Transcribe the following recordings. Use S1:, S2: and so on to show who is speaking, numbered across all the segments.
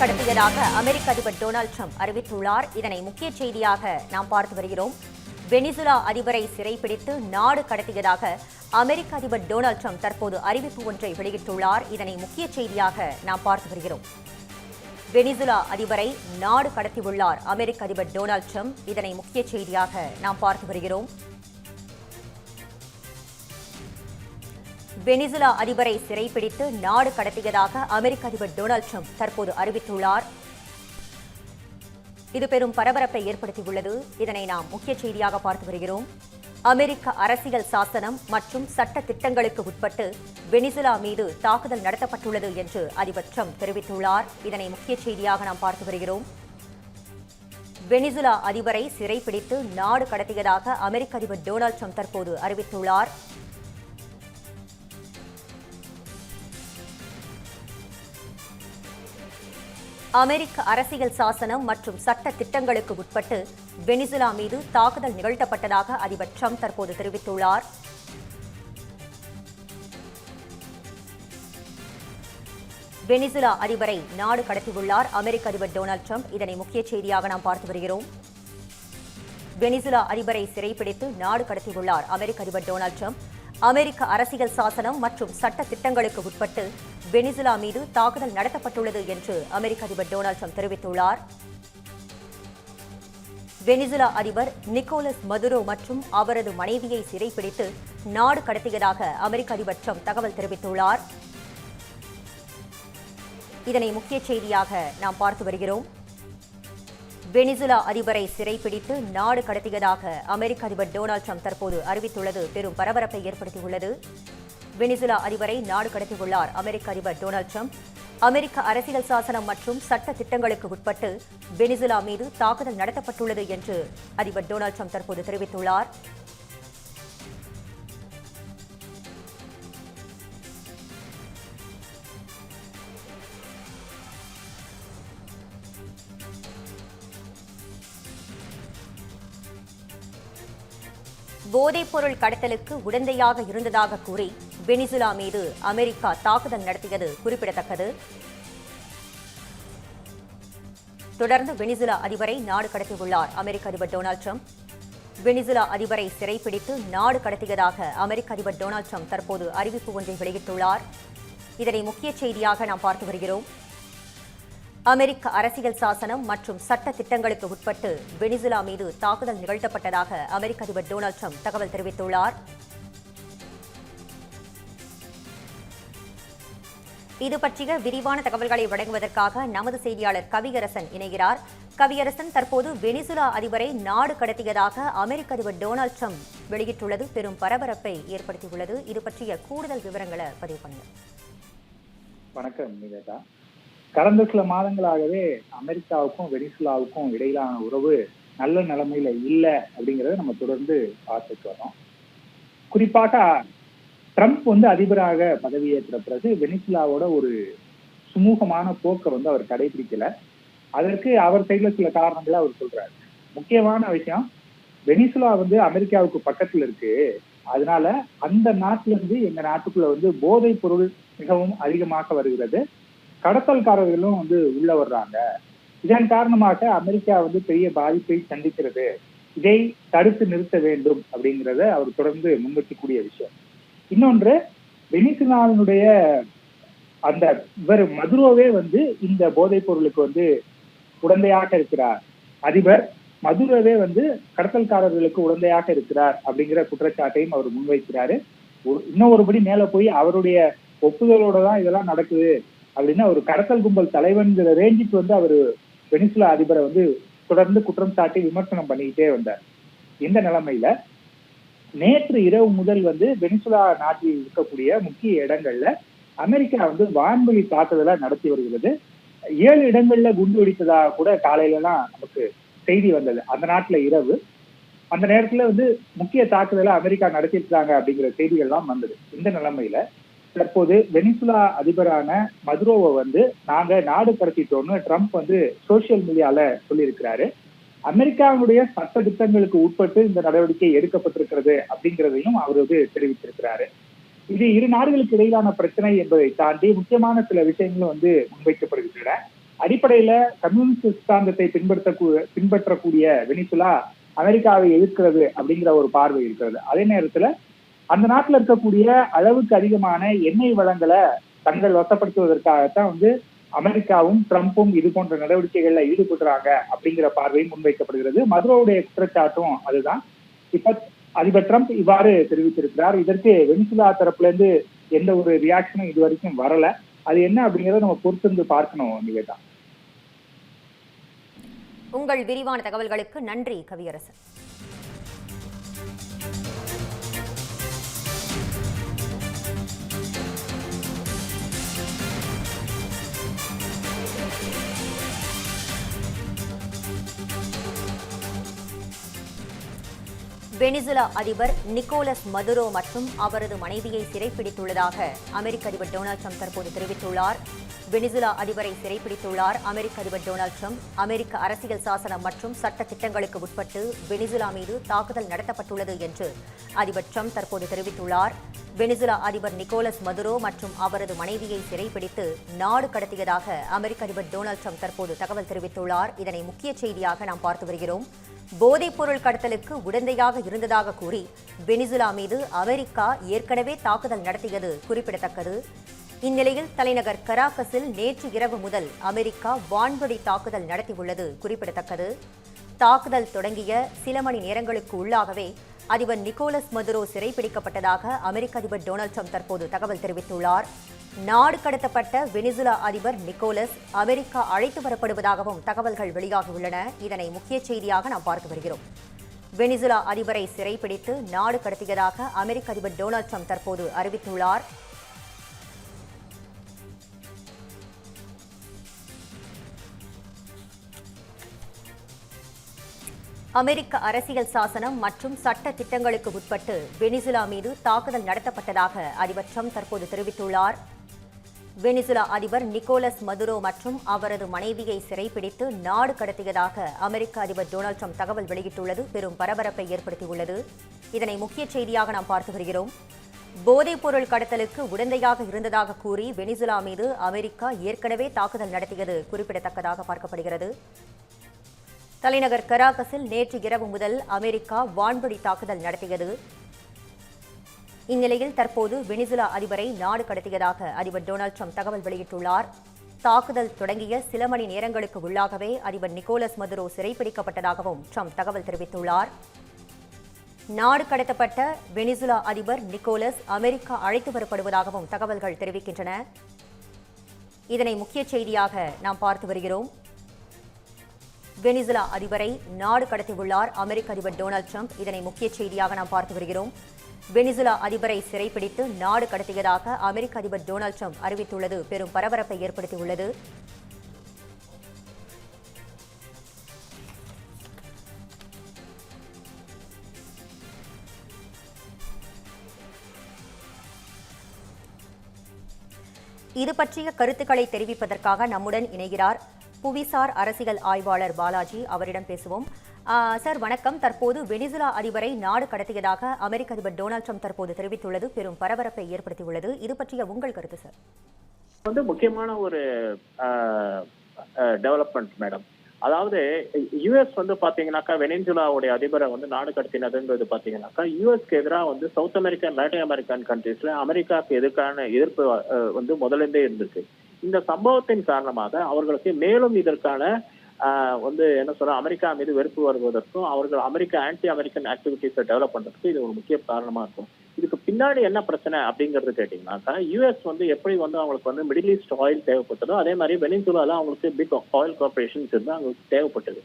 S1: கடத்தியதாக அமெரிக்க அதிபர் Donald Trump அறிவித்துள்ளார். இதனை முக்கிய செய்தியாக நாம் பார்த்து வருகிறோம். வெனிசுலா அதிபரை சிறைப்பிடித்து நாடு கடத்தியதாக அமெரிக்க அதிபர் டொனால்டு ட்ரம்ப் தற்போது அறிவிப்பு ஒன்றை வெளியிட்டுள்ளார். இதனை முக்கிய செய்தியாக நாம் பார்த்து வருகிறோம். வெனிசுலா அதிபரை நாடு கடத்தியுள்ளார் அமெரிக்க அதிபர் டொனால்டு ட்ரம்ப். இதனை முக்கிய செய்தியாக நாம் பார்த்து வருகிறோம். வெனிசுலா அதிபரை சிறைப்பிடித்து நாடு கடத்தியதாக அமெரிக்க அதிபர் டொனால்ட் ட்ரம்ப் தற்போது அறிவித்துள்ளார். இது பெரும் பரபரப்பை ஏற்படுத்தியுள்ளது. இதனை நாம் முக்கிய செய்தியாக பார்த்து வருகிறோம். அமெரிக்க அரசியல் சாசனம் மற்றும் சட்ட திட்டங்களுக்கு உட்பட்டு வெனிசுலா மீது தாக்குதல் நடத்தப்பட்டுள்ளது என்று அதிபர் ட்ரம்ப் தெரிவித்துள்ளார். இதனை முக்கிய செய்தியாக நாம் பார்த்து வருகிறோம். வெனிசுலா அதிபரை சிறைப்பிடித்து நாடு கடத்தியதாக அமெரிக்க அதிபர் டொனால்ட் ட்ரம்ப் தற்போது அறிவித்துள்ளார். அமெரிக்க அரசியல் சாசனம் மற்றும் சட்ட திட்டங்களுக்கு உட்பட்டு வெனிசுலா மீது தாக்குதல் நிகழ்த்தப்பட்டதாக அதிபர் ட்ரம்ப் தற்போது தெரிவித்துள்ளார். வெனிசுலா அதிபரை நாடு கடத்தியுள்ளார் அமெரிக்க அதிபர் டொனால்ட் ட்ரம்ப். இதனை முக்கிய செய்தியாக நாம் பார்த்து வருகிறோம். வெனிசுலா அதிபரை சிறைப்பிடித்து நாடு கடத்தியுள்ளார் அமெரிக்க அதிபர் டொனால்ட் ட்ரம்ப். அமெரிக்க அரசியல் சாசனம் மற்றும் சட்ட திட்டங்களுக்கு உட்பட்டு வெனிசுலா மீது தாக்குதல் நடத்தப்பட்டுள்ளது என்று அமெரிக்க அதிபர் டொனால்ட் ட்ரம்ப் தெரிவித்துள்ளார். வெனிசுலா அதிபர் நிக்கோலஸ் மதுரோ மற்றும் அவரது மனைவியை சிறைப்பிடித்து நாடு கடத்தியதாக அமெரிக்க அதிபர் ட்ரம்ப் தகவல் தெரிவித்துள்ளார். இதனை முக்கிய செய்தியாக நாம் பார்த்து வருகிறோம். வெனிசுலா அதிபரை சிறைப்பிடித்து நாடு கடத்தியதாக அமெரிக்க அதிபர் டொனால்ட் ட்ரம்ப் தற்போது அறிவித்துள்ளது. பெரும் பரபரப்பை ஏற்படுத்தியுள்ளது. வெனிசுலா அதிபரை நாடு கடத்தியுள்ளார் அமெரிக்க அதிபர் டொனால்ட் ட்ரம்ப். அமெரிக்க அரசியல் சாசனம் மற்றும் சட்ட திட்டங்களுக்கு உட்பட்டு வெனிசுலா மீது தாக்குதல் நடத்தப்பட்டுள்ளது என்று அதிபர் டொனால்ட் ட்ரம்ப் தற்போது தெரிவித்துள்ளார். போதைப்பொருள் கடத்தலுக்கு உடந்தையாக இருந்ததாக கூறி வெனிசுலா மீது அமெரிக்கா தாக்குதல் நடத்தியது குறிப்பிடத்தக்கது. தொடர்ந்து வெனிசுலா அதிபரை நாடு கடத்தியுள்ளார் அமெரிக்க அதிபர் டொனால்ட் ட்ரம்ப். வெனிசுலா அதிபரை சிறைப்பிடித்து நாடு கடத்தியதாக அமெரிக்க அதிபர் டொனால்ட் ட்ரம்ப் தற்போது அறிவிப்பு ஒன்றை வெளியிட்டுள்ளார். இதனை முக்கிய செய்தியாக நாம் பார்த்து வருகிறோம். அமெரிக்க அரசியல் சாசனம் மற்றும் சட்ட திட்டங்களுக்கு உட்பட்டு வெனிசுலா மீது தாக்குதல் நிகழ்த்தப்பட்டதாக அமெரிக்க அதிபர் டொனால்ட் ட்ரம்ப் தகவல் தெரிவித்துள்ளார். இது பற்றிய விரிவான தகவல்களை வழங்குவதற்காக நமது செய்தியாளர் கவியரசன் இணைகிறார். கவியரசன் தற்போது வெனிசுலா அதிபரை நாடு கடத்தியதாக அமெரிக்க அதிபர் டொனால்ட் ட்ரம்ப் வெளியிட்டுள்ளது. பெரும் பரபரப்பை ஏற்படுத்தியுள்ளது. இது பற்றிய கூடுதல் விவரங்களை பதிவு பண்ணுங்க
S2: வணக்கம் நிவேதா. கடந்த சில மாதங்களாகவே அமெரிக்காவுக்கும் வெனிசுலாவுக்கும் இடையிலான உறவு நல்ல நிலைமையில இல்லை அப்படிங்கறத நம்ம தொடர்ந்து பார்த்துட்டு வரோம். குறிப்பாக ட்ரம்ப் வந்து அதிபராக பதவியேற்ற பிறகு வெனிசுலாவோட ஒரு சுமூகமான போக்கை வந்து அவர் கடைபிடிக்கல. அதற்கு அவர் சைட்ல சில காரணங்களை அவர் சொல்றாரு. முக்கியமான விஷயம் வெனிசுலா வந்து அமெரிக்காவுக்கு பக்கத்துல இருக்கு. அதனால அந்த நாட்டுல இருந்து எங்க நாட்டுக்குள்ள வந்து போதைப் பொருள் மிகவும் அதிகமாக வருகிறது. கடத்தல்காரர்களும் வந்து உள்ள வர்றாங்க. இதன் காரணமாக அமெரிக்கா வந்து பெரிய பாதிப்பை சந்திக்கிறது. இதை தடுத்து நிறுத்த வேண்டும் அப்படிங்கிறத அவர் தொடர்ந்து முன்வைக்கக்கூடிய விஷயம். இன்னொன்று வெனிசுலாவினுடைய அந்த இவர் மதுரோவே வந்து இந்த போதைப் பொருளுக்கு வந்து உடந்தையாக இருக்கிறார். அதிபர் மதுரோவே வந்து கடத்தல்காரர்களுக்கு உடந்தையாக இருக்கிறார் அப்படிங்கிற குற்றச்சாட்டையும் அவர் முன்வைக்கிறாரு. ஒரு- இன்னும் ஒருபடி மேல போய் அவருடைய ஒப்புதலோட தான் இதெல்லாம் நடக்குது. அப்படின்னா ஒரு கடத்தல் கும்பல் தலைவன்கிற ரேஞ்சுக்கு வந்து அவர் வெனிசுலா அதிபரை வந்து தொடர்ந்து குற்றம் சாட்டி விமர்சனம் பண்ணிக்கிட்டே வந்தார். இந்த நிலைமையில நேற்று இரவு முதல் வந்து வெனிசுலா நாட்டில் இருக்கக்கூடிய முக்கிய இடங்கள்ல அமெரிக்கா வந்து வான்வெளி தாக்குதலா நடத்தி வருகிறது. ஏழு இடங்கள்ல குண்டு வெடித்ததா கூட காலையில எல்லாம் நமக்கு செய்தி வந்தது. அந்த நாட்டுல இரவு. அந்த நேரத்துல வந்து முக்கிய தாக்குதலை அமெரிக்கா நடத்தியிருக்காங்க அப்படிங்கிற செய்திகள் எல்லாம் வந்தது. இந்த நிலைமையில தற்போது வெனிசுலா அதிபரான மதுரோவை வந்து நாங்க நாடு கடத்திட்டோம்னு ட்ரம்ப் வந்து சோசியல் மீடியால சொல்லியிருக்கிறாரு. அமெரிக்காவுடைய சட்ட திட்டங்களுக்கு உட்பட்டு இந்த நடவடிக்கை எடுக்கப்பட்டிருக்கிறது அப்படிங்கிறதையும் அவர் வந்து தெரிவித்திருக்கிறாரு. இது இரு நாடுகளுக்கு இடையிலான பிரச்சனை என்பதை தாண்டி முக்கியமான சில விஷயங்களும் வந்து முன்வைக்கப்படுகின்றன. அடிப்படையில கம்யூனிஸ்ட் சித்தாந்தத்தை பின்பற்ற பின்பற்றக்கூடிய வெனிசுலா அமெரிக்காவை எதிர்க்கிறது அப்படிங்கிற ஒரு பார்வை இருக்கிறது. அதே நேரத்துல அந்த நாட்டில் இருக்கக்கூடிய அளவுக்கு அதிகமான எண்ணெய் வளங்களை தங்கள் வசப்படுத்துவதற்காகத்தான் வந்து அமெரிக்காவும் ட்ரம்ப்பும் இது போன்ற நடவடிக்கைகள்ல ஈடுபடுறாங்க அப்படிங்கிற பார்வையும் முன்வைக்கப்படுகிறது. மதுரோவுடைய குற்றச்சாட்டும் அதுதான். இப்ப அதிபர் ட்ரம்ப் இவ்வாறு தெரிவித்திருக்கிறார். இதற்கு வெனிசுலா தரப்புல இருந்து எந்த ஒரு ரியாக்ஷனும் இது வரைக்கும் வரல. அது என்ன அப்படிங்கறத நம்ம பொறுத்திருந்து பார்க்கணும் நிவேதா.
S1: உங்கள் விரிவான தகவல்களுக்கு நன்றி கவியரசன். வெனிசுலா அதிபர் நிக்கோலஸ் மதுரோ மற்றும் அவரது மனைவியை சிறைப்பிடித்துள்ளதாக அமெரிக்க அதிபர் டொனால்ட் ட்ரம்ப் தற்போது தெரிவித்துள்ளார். வெனிசுலா அதிபரை சிறைப்பிடித்துள்ளார். அமெரிக்க அதிபர் டொனால்ட் ட்ரம்ப் அமெரிக்க அரசியல் சாசனம் மற்றும் சட்ட திட்டங்களுக்கு உட்பட்டு வெனிசுலா மீது தாக்குதல் நடத்தப்பட்டுள்ளது என்று அதிபர் ட்ரம்ப் தற்போது தெரிவித்துள்ளார். வெனிசுலா அதிபர் நிக்கோலஸ் மதுரோ மற்றும் அவரது மனைவியை சிறைப்பிடித்து நாடு கடத்தியதாக அமெரிக்க அதிபர் டொனால்டு ட்ரம்ப் தற்போது தகவல் தெரிவித்துள்ளார். இதனை முக்கிய செய்தியாக நாம் பார்த்து வருகிறோம். போதைப்பொருள் கடத்தலுக்கு உடந்தையாக இருந்ததாக கூறி வெனிசுலா மீது அமெரிக்கா ஏற்கனவே தாக்குதல் நடத்தியது குறிப்பிடத்தக்கது. இந்நிலையில் தலைநகர் கராகஸில் நேற்று இரவு முதல் அமெரிக்கா வான்வழி தாக்குதல் நடத்தியுள்ளது குறிப்பிடத்தக்கது. தாக்குதல் தொடங்கிய சில மணி நேரங்களுக்கு உள்ளாகவே அதிபர் நிக்கோலஸ் மதுரோ சிறைப்பிடிக்கப்பட்டதாக அமெரிக்க அதிபர் டொனால்ட் ட்ரம்ப் தற்போது தகவல் தெரிவித்துள்ளார். நாடு கடத்தப்பட்ட வெனிசுலா அதிபர் நிக்கோலஸ் அமெரிக்கா அழைத்து வரப்படுவதாகவும் தகவல்கள் வெளியாகியுள்ளன. இதனை முக்கிய செய்தியாக நாம் பார்த்து வருகிறோம். வெனிசுலா அதிபரை சிறைப்பிடித்து நாடு கடத்தியதாக அமெரிக்க அதிபர் டொனால்ட் ட்ரம்ப் தற்போது அறிவித்துள்ளார். அமெரிக்க அரசியல் சாசனம் மற்றும் சட்ட திட்டங்களுக்கு உட்பட்டு வெனிசுலா மீது தாக்குதல் நடத்தப்பட்டதாக அதிபர் ட்ரம்ப் தற்போது தெரிவித்துள்ளார். வெனிசுலா அதிபர் நிக்கோலஸ் மதுரோ மற்றும் அவரது மனைவியை சிறைப்பிடித்து நாடு கடத்தியதாக அமெரிக்க அதிபர் டொனால்ட் ட்ரம்ப் தகவல் வெளியிட்டுள்ளது. பெரும் பரபரப்பை ஏற்படுத்தியுள்ளது. இதனை முக்கிய செய்தியாக நாம் பார்த்து வருகிறோம். போதைப்பொருள் கடத்தலுக்கு உடந்தையாக இருந்ததாக கூறி வெனிசுலா மீது அமெரிக்கா ஏற்கனவே தாக்குதல் நடத்தியது குறிப்பிடத்தக்கதாக பார்க்கப்படுகிறது. தலைநகர் கராகஸில் நேற்று இரவு முதல் அமெரிக்கா வான்வழி தாக்குதல் நடத்தியது. இந்நிலையில் தற்போது வெனிசுலா அதிபரை நாடு கடத்தியதாக அதிபர் டொனால்ட் ட்ரம்ப் தகவல் வெளியிட்டுள்ளார். தாக்குதல் தொடங்கிய சில மணி நேரங்களுக்கு உள்ளாகவே அதிபர் நிக்கோலஸ் மதுரோ சிறைப்பிடிக்கப்பட்டதாகவும் ட்ரம்ப் தகவல் தெரிவித்துள்ளார். நாடு கடத்தப்பட்ட வெனிசுலா அதிபர் நிக்கோலஸ் அமெரிக்கா அழைத்து வரப்படுவதாகவும் தகவல்கள் தெரிவிக்கின்றன. இதனை முக்கிய செய்தியாக நாம் பார்த்து வருகிறோம். வெனிசுலா அதிபரை நாடு கடத்தியுள்ளார் அமெரிக்க அதிபர் டொனால்டு ட்ரம்ப். இதனை முக்கிய செய்தியாக நாம் பார்த்து வருகிறோம். வெனிசுலா அதிபரை சிறைப்பிடித்து நாடு கடத்தியதாக அமெரிக்க அதிபர் டொனால்டு ட்ரம்ப் அறிவித்துள்ளது. பெரும் பரபரப்பை ஏற்படுத்தியுள்ளது. இது பற்றிய கருத்துக்களை தெரிவிப்பதற்காக நம்முடன் இணைகிறார் புவிசார் அரசியல் ஆய்வாளர் பாலாஜி அவரிடம் பேசுவோம். சார் வணக்கம். தற்போது வெனிசுலா அதிபரை நாடு கடத்தியதாக அமெரிக்க அதிபர் டொனால்ட் ட்ரம்ப் தற்போது தெரிவித்துள்ளது. பெரும் பரபரப்பை ஏற்படுத்தியுள்ளது. இது பற்றிய உங்கள் கருத்து சார்?
S3: வந்து முக்கியமான ஒரு டெவலப்மெண்ட் மேடம் அதாவது யுஎஸ் வந்து பாத்தீங்கன்னாக்கா வெனிசுலாவுடைய அதிபரை வந்து நாடு கடத்தினதுன்றது பாத்தீங்கன்னாக்கா யுஎஸ்க்கு எதிராக வந்து சவுத் அமெரிக்கன் லாட்டின் அமெரிக்கன் கண்ட்ரீஸ்ல அமெரிக்காவுக்கு எதிர்க்கான எதிர்ப்பு அஹ், வந்து முதலிருந்தே இருந்திருக்கு இந்த சம்பவத்தின் காரணமாக அவர்களுக்கு மேலும் இதற்கான வந்து என்ன சொல்ற அமெரிக்கா மீது வெறுப்பு வருவதற்கும் அவர்கள் அமெரிக்க ஆன்டி அமெரிக்கன் ஆக்டிவிட்டிஸை டெவலப் பண்றதுக்கு இது ஒரு முக்கிய காரணமா இருக்கும். இதுக்கு பின்னாடி என்ன பிரச்சனை அப்படிங்கறது கேட்டீங்கன்னாக்கா யுஎஸ் வந்து எப்படி வந்து அவங்களுக்கு வந்து மிடில் ஈஸ்ட் ஆயில் தேவைப்பட்டதோ அதே மாதிரி வெனிசுலால அவங்களுக்கு பிக் ஆயில் கார்பரேஷன்ஸ் இருந்து அவங்களுக்கு தேவைப்பட்டது.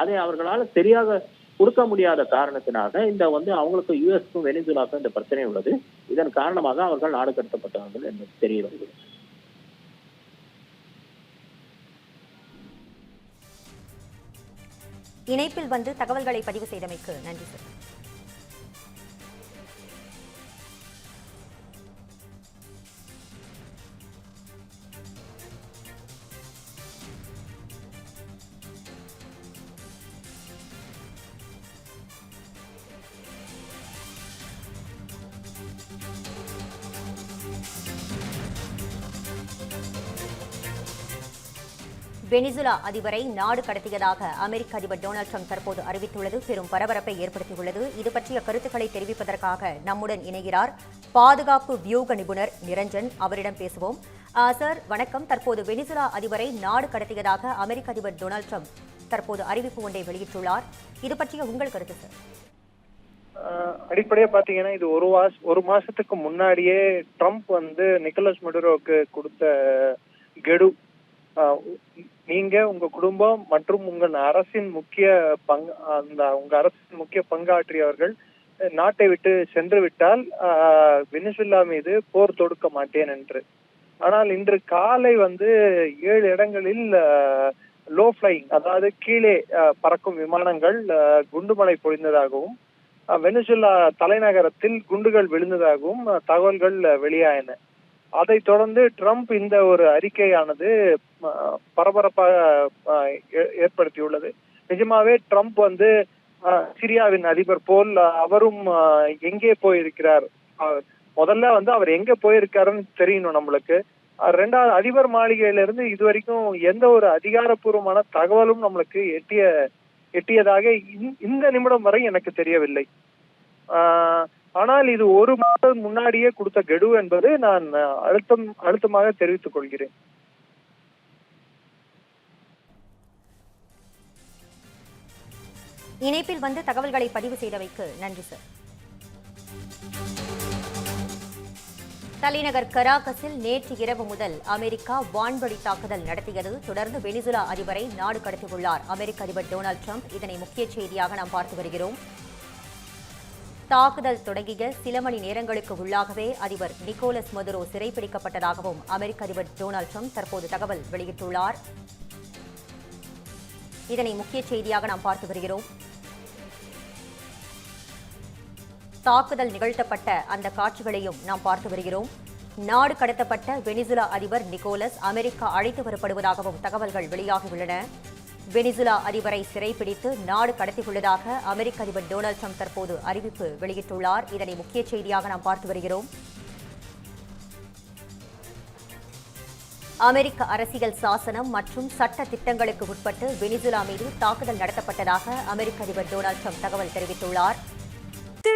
S3: அதை அவர்களால் சரியாக கொடுக்க முடியாத காரணத்தினாக இந்த வந்து அவங்களுக்கு யுஎஸ்க்கும் வெனிசுலாக்கும் இந்த பிரச்சனை உள்ளது. இதன் காரணமாக அவர்கள் நாடு கடத்தப்பட்டார்கள் என்று தெரிய வருகிறது.
S1: இணைப்பில் வந்து தகவல்களை பதிவு செய்தமைக்கு நன்றி சார். வெனிசுலா அதிபரை நாடு கடத்தியதாக அமெரிக்க அதிபர் டொனால்டு ட்ரம்ப் தற்போது அறிவித்துள்ளது. பெரும் பரபரப்பை ஏற்படுத்தியுள்ளது. இது பற்றிய கருத்துக்களை தெரிவிப்பதற்காக நம்முடன் இணைகிறார் பாதுகாப்பு வியூக நிபுணர் நிரஞ்சன். அவரிடம் பேசுவோம். சார் வணக்கம். தற்போது வெனிசுலா அதிபரை நாடு கடத்தியதாக அமெரிக்க அதிபர் டொனால்டு ட்ரம்ப் தற்போது அறிவிப்பு ஒன்றை வெளியிட்டுள்ளார். இது பற்றிய உங்கள் கருத்து சார்?
S4: ஆஹ் அடிப்படையா பாத்தீங்கன்னா இது ஒரு வாஸ் ஒரு மாசத்துக்கு முன்னாடியே ட்ரம்ப் வந்து நிக்கோலஸ் மடுரோவுக்கு கொடுத்த கெடு. ஆஹ் நீங்க உங்க குடும்பம் மற்றும் உங்கள் அரசின் முக்கிய பங்கு அந்த உங்க அரசின் முக்கிய பங்காற்றியவர்கள் நாட்டை விட்டு சென்று விட்டால் ஆஹ் வெனிசுலா மீது போர் தொடுக்க மாட்டேன் என்று. ஆனால் இன்று காலை வந்து ஏழு இடங்களில் லோ ஃபிளைங் அதாவது கீழே பறக்கும் விமானங்கள் குண்டுமலை பொழிந்ததாகவும் வெனிசுலா தலைநகரத்தில் குண்டுகள் விழுந்ததாகவும் தகவல்கள் வெளியாயின. அதை தொடர்ந்து ட்ரம்ப் இந்த ஒரு அறிக்கையானது பரபரப்பாக ஏ- ஏற்படுத்தியுள்ளது. நிஜமாவே ட்ரம்ப் வந்து சிரியாவின் அதிபர் போல் அவரும் எங்கே போயிருக்கிறார்? முதல்ல வந்து அவர் எங்க போயிருக்காருன்னு தெரியணும் நம்மளுக்கு. ரெண்டாவது அதிபர் மாளிகையிலிருந்து இது இதுவரைக்கும் எந்த ஒரு அதிகாரப்பூர்வமான தகவலும் நம்மளுக்கு எட்டிய எட்டியதாக இந்த- இந்த நிமிடம் வரை எனக்கு தெரியவில்லை. ஆஹ் ஆனால் இது ஒரு மாதம் முன்னாடியே கொடுத்த கெடு என்பது நான் அழுத்தம் அழுத்தமாக தெரிவித்துக் கொள்கிறேன்.
S1: இணைப்பில் வந்து தகவல்களை பதிவு செய்தவைக்கு நன்றி சார். தலைநகர் கராகஸில் நேற்று இரவு முதல் அமெரிக்கா வான்வழி தாக்குதல் நடத்தியது. தொடர்ந்து வெனிசுலா அதிபரை நாடு கடத்தியுள்ளார். அமெரிக்க அதிபர் டொனால்டு ட்ரம்ப். இதனை முக்கிய செய்தியாக நாம் பார்த்து வருகிறோம். தாக்குதல் தொடங்கிய சில மணி நேரங்களுக்கு உள்ளாகவே அதிபர் நிக்கோலஸ் மதுரோ சிறைப்பிடிக்கப்பட்டதாகவும் அமெரிக்க அதிபர் டொனால்டு ட்ரம்ப் தற்போது தகவல் வெளியிட்டுள்ளார். இதனை முக்கிய செய்தியாக நாம் பார்த்து வருகிறோம். தாக்குதல் நிகழ்த்தப்பட்ட அந்த காட்சிகளையும் நாம் பார்த்து வருகிறோம். நாடு கடத்தப்பட்ட வெனிசுலா அதிபர் நிக்கோலஸ் அமெரிக்கா அழைத்து வரப்படுவதாகவும் தகவல்கள் வெளியாகியுள்ளன. வெனிசுலா அதிபரை சிறைப்பிடித்து நாடு கடத்தியுள்ளதாக அமெரிக்க அதிபர் டொனால்டு ட்ரம்ப் தற்போது அறிவிப்பு வெளியிட்டுள்ளார். இதனை முக்கிய செய்தியாக நாம் பார்த்து வருகிறோம். அமெரிக்க அரசியல் சாசனம் மற்றும் சட்ட திட்டங்களுக்கு உட்பட்டு வெனிசுலா மீது தாக்குதல் நடத்தப்பட்டதாக அமெரிக்க அதிபர் டொனால்டு ட்ரம்ப் தகவல் தெரிவித்துள்ளார்.